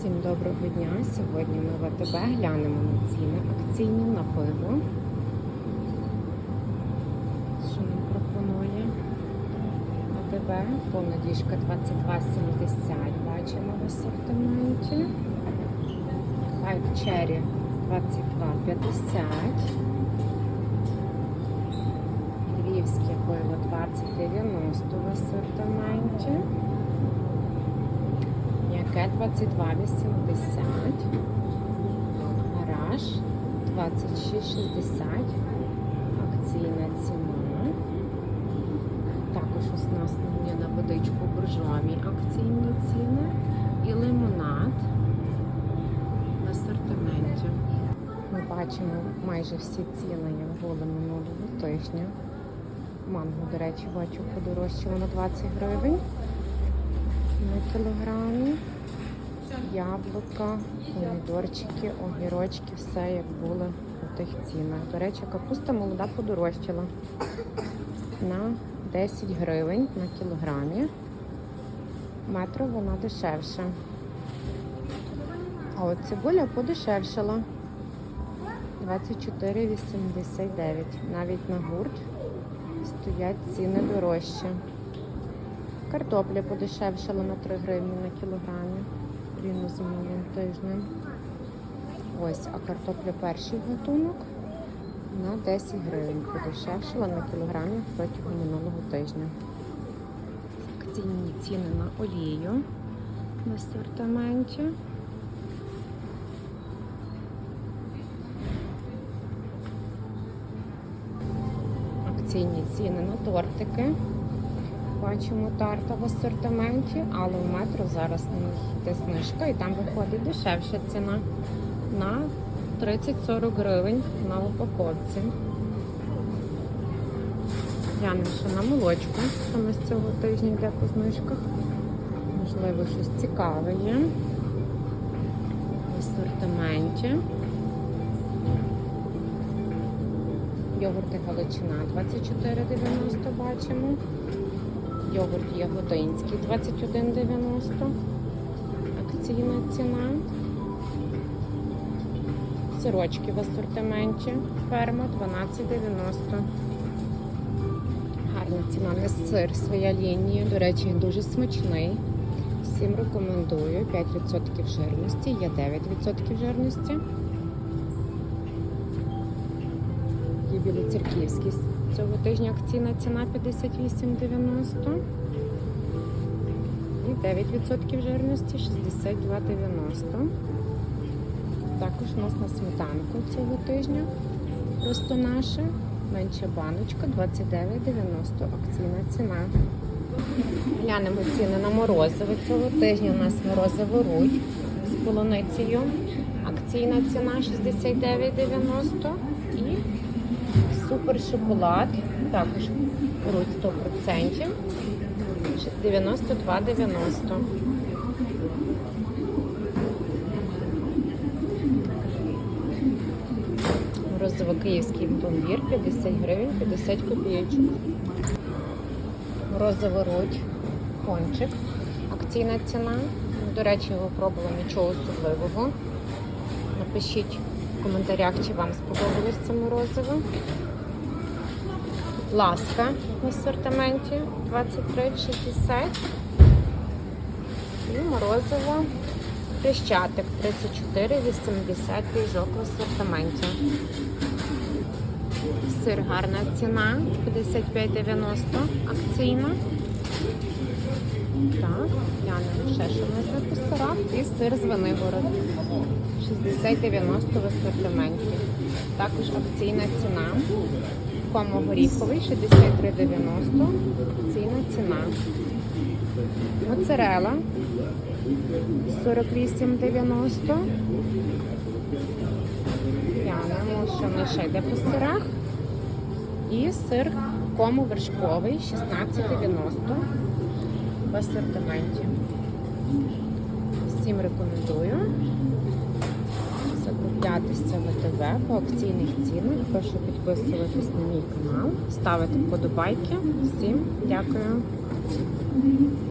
Всім доброго дня. Сьогодні ми в АТБ глянемо на ціни акційні на пиво. Що нам пропонує АТБ? Повна діжка 22,70 бачимо в асортименті. Хайп Черрі 22,50. Львівське пиво 20,90 в асортименті. Яке 22,80. Гараж 26,60. Акційна ціна. Також у нас є на водичку буржуамі акційні ціни. І лимонад в асортименті. Ми бачимо майже всі ціни, як були минулого тижня. Манго, до речі, бачу, подорожчало на 20 гривень на кілограмі. Яблука, помідорчики, огірочки, все як були у тих цінах. До речі, капуста молода подорожчала на 10 гривень на кілограмі. Метро вона дешевша. А от цибуля подешевшала. 24,89. Навіть на гурт стоять ціни дорожче. Картопля подешевшала на 3 гривні на кілограмі рівно з минулим тижнем. Ось, а картопля перший гатунок на 10 гривень подешевшала на кілограмі протягом минулого тижня. Акційні ціни на олію в асортименті. Акційні ціни на тортики. Бачимо тарта в асортименті, але в метро зараз на них йде знижка і там виходить дешевша ціна на 30-40 гривень на упаковці. Глянемо ще на молочку, саме з цього тижня йде по знижках. Можливо, щось цікаве є в асортименті. Йогурти Галичина 24,90 бачимо. Йогурт Ягодинський 21,90. Акційна ціна. Сирочки в асортименті. Ферма 12,90. Гарна ціна на сир, своя лінія. До речі, дуже смачний. Всім рекомендую. 5% жирності, є 9% жирності. Є білоцерківський. Цього тижня акційна ціна 58,90 і 9% жирності 62,90. Також у нас на сметанку цього тижня просто наша менша баночка 29,90 акційна ціна. Глянемо ціни на морозиво цього тижня. У нас морозиво рудь з полуницею. Акційна ціна 69,90 і Супер шоколад, також руть 100%, 92,90. Розово київський пломбір 50 гривень, 50 копійочок. Розово руть, кончик. Акційна ціна. До речі, його пробувала нічого особливого. Напишіть в коментарях, чи вам сподобалось це морозиво. Ласка в асортименті 23,60. І морозиво Хрещатик 34,80 піжок в асортименті. Сир гарна ціна 55,90 акційна. Так, глянемо ще, що у нас на посторах. І сир з Винигород 60,90 в асортименті. Також акційна ціна. Комо горіховий 63,90. Акційна ціна. Моцарела 48,90. Глянемо, що нас ще йде по сирах. І сир кому вершковий 16,90 в асортименті. Всім рекомендую закуплятися на ТВ по акційних цінах. Прошу підписуватись на мій канал, ставити вподобайки. Всім дякую.